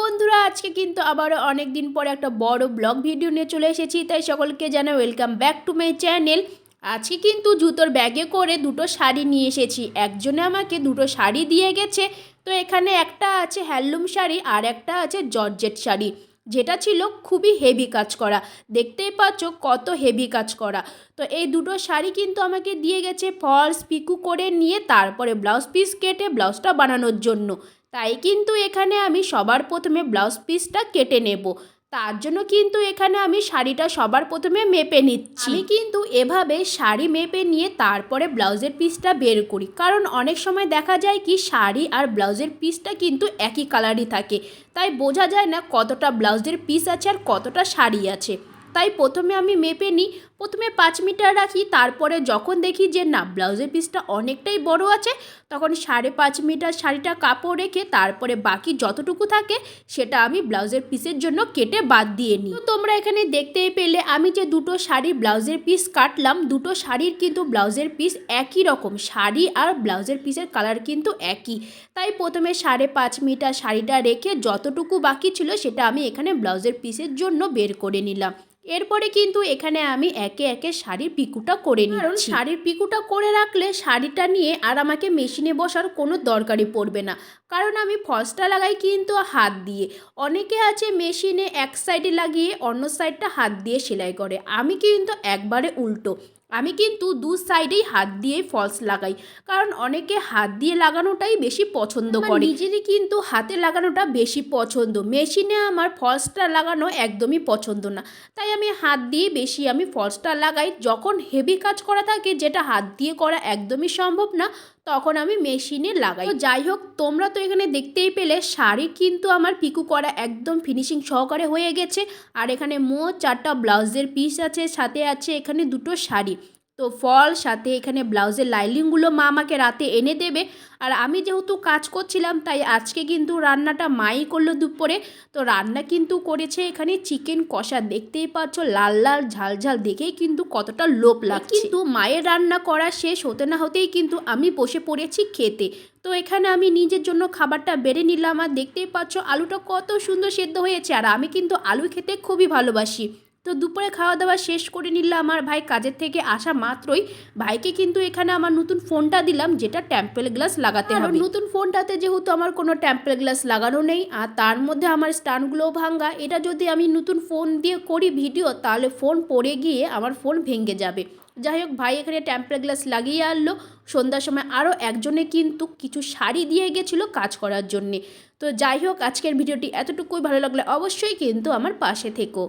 বন্ধুরা, আজকে কিন্তু আবারও অনেক দিন পরে একটা বড় ব্লগ ভিডিও নিয়ে চলে এসেছি। তাই সকলকে জানাই welcome back to my channel আজকে কিন্তু জুতোর ব্যাগে করে দুটো শাড়ি নিয়ে এসেছি। একজনে আমাকে দুটো শাড়ি দিয়ে গেছে। তো এখানে একটা আছে হ্যান্ডলুম শাড়ি আর একটা আছে জর্জেট শাড়ি, যেটা ছিল খুবই হেভি কাজ করা। দেখতেই পাচ্ছ কত হেভি কাজ করা। তো এই দুটো শাড়ি কিন্তু আমাকে দিয়ে গেছে ফলস পিকু করে নিয়ে, তারপরে ব্লাউজ পিস কেটে ব্লাউজটা বানানোর জন্য। তাই কিন্তু এখানে আমি সবার প্রথমে ব্লাউজ পিসটা কেটে নেব। তার জন্য কিন্তু এখানে আমি শাড়িটা সবার প্রথমে মেপে নিচ্ছি। আমি কিন্তু এভাবে শাড়ি মেপে নিয়ে তারপরে ব্লাউজের পিসটা বের করি। কারণ অনেক সময় দেখা যায় কি, শাড়ি আর ব্লাউজের পিসটা কিন্তু একই কালারই থাকে। তাই বোঝা যায় না কতটা ব্লাউজের পিস আছে আর কতটা শাড়ি আছে। তাই প্রথমে আমি মেপে নিই প্রথমে পাঁচ মিটার রাখি, তারপরে যখন দেখি যে না, ব্লাউজের পিসটা অনেকটাই বড় আছে, তখন সাড়ে পাঁচ মিটার শাড়িটা কাপড় রেখে, তারপরে বাকি যতটুকু থাকে, সেটা আমি ব্লাউজের পিসের জন্য কেটে বাদ দিয়ে নিই। তোমরা এখানে দেখতেই পেলে, আমি যে দুটো শাড়ির ব্লাউজের পিস কাটলাম, দুটো শাড়ির কিন্তু ব্লাউজের পিস একই রকম, শাড়ি আর ব্লাউজের পিসের কালার কিন্তু একই। তাই প্রথমে সাড়ে পাঁচ মিটার শাড়িটা রেখে যতটুকু বাকি ছিল, সেটা আমি এখানে ব্লাউজের পিসের জন্য বের করে নিলাম। এরপরে কিন্তু এখানে আমি একে একে একে শাড়ির পিকুটা করে নিই কারণ শাড়ির পিকুটা করে রাখলে শাড়িটা নিয়ে আর আমাকে মেশিনে বসার কোনো দরকারই পড়বে না। কারণ আমি ফসটা লাগাই কিন্তু হাত দিয়ে। অনেকে আছে মেশিনে এক সাইডে লাগিয়ে অন্য সাইডটা হাত দিয়ে সেলাই করে। আমি কিন্তু একবারে উল্টো। আমি কিন্তু দু সাইডেই হাত দিয়ে ফলস লাগাই। কারণ অনেকে হাত দিয়ে লাগানোটাই বেশি পছন্দ করে। নিজেরই কিন্তু হাতে লাগানোটা বেশি পছন্দ। মেশিনে আমার ফলসটা লাগানো একদমই পছন্দ না। তাই আমি হাত দিয়ে বেশি আমি ফলসটা লাগাই। যখন হেভি কাজ করা থাকে যেটা হাত দিয়ে করা একদমই সম্ভব না তখন আমি মেশিনে লাগাই। তো যাই হোক, তোমরা তো এখানে দেখতেই পেলে, শাড়ি কিন্তু আমার পিকু করা একদম ফিনিশিং সহকারে হয়ে গেছে। আর এখানে মো চারটা ব্লাউজের পিস আছে, সাথে আছে এখানে দুটো শাড়ি। তো ফল সাথে এখানে ব্লাউজের লাইলিংগুলো মা আমাকে রাতে এনে দেবে। আর আমি যেহেতু কাজ করছিলাম তাই আজকে কিন্তু রান্নাটা মাই করল দুপুরে। তো রান্না কিন্তু করেছে এখানে চিকেন কষা। দেখতেই পাচ্ছ লাল লাল ঝাল ঝাল। দেখেই কিন্তু কতটা লোভ লাগছে। কিন্তু মায়ের রান্না করা শেষ হতে না হতেই কিন্তু আমি বসে পড়েছি খেতে। তো এখানে আমি নিজের জন্য খাবারটা বেড়ে নিলাম। আর দেখতেই পাচ্ছ আলুটা কত সুন্দর সেদ্ধ হয়েছে। আর আমি কিন্তু আলু খেতে খুবই ভালোবাসি। তো দুপুরে খাওয়া দাওয়া শেষ করে নিলাম আমার ভাই কাজের থেকে আসা মাত্রই ভাইকে কিন্তু এখানে আমার নতুন ফোনটা দিলাম যেটা টেম্পেল গ্লাস লাগাতে হবে। নতুন ফোনটাতে যেহেতু আমার কোনো টেম্পেল গ্লাস লাগানো নেই আর তার মধ্যে আমার স্টানগুলোও ভাঙ্গা এটা যদি আমি নতুন ফোন দিয়ে করি ভিডিও তাহলে ফোন পড়ে গিয়ে আমার ফোন ভেঙে যাবে। যাই হোক ভাই এখানে টেম্পেল গ্লাস লাগিয়ে আনলো। সন্ধ্যার সময় আরও একজনে কিন্তু কিছু শাড়ি দিয়ে গেছিল কাজ করার জন্যে। তো যাই হোক আজকের ভিডিওটি এতটুকুই। ভালো লাগলে অবশ্যই কিন্তু আমার পাশে থেকো।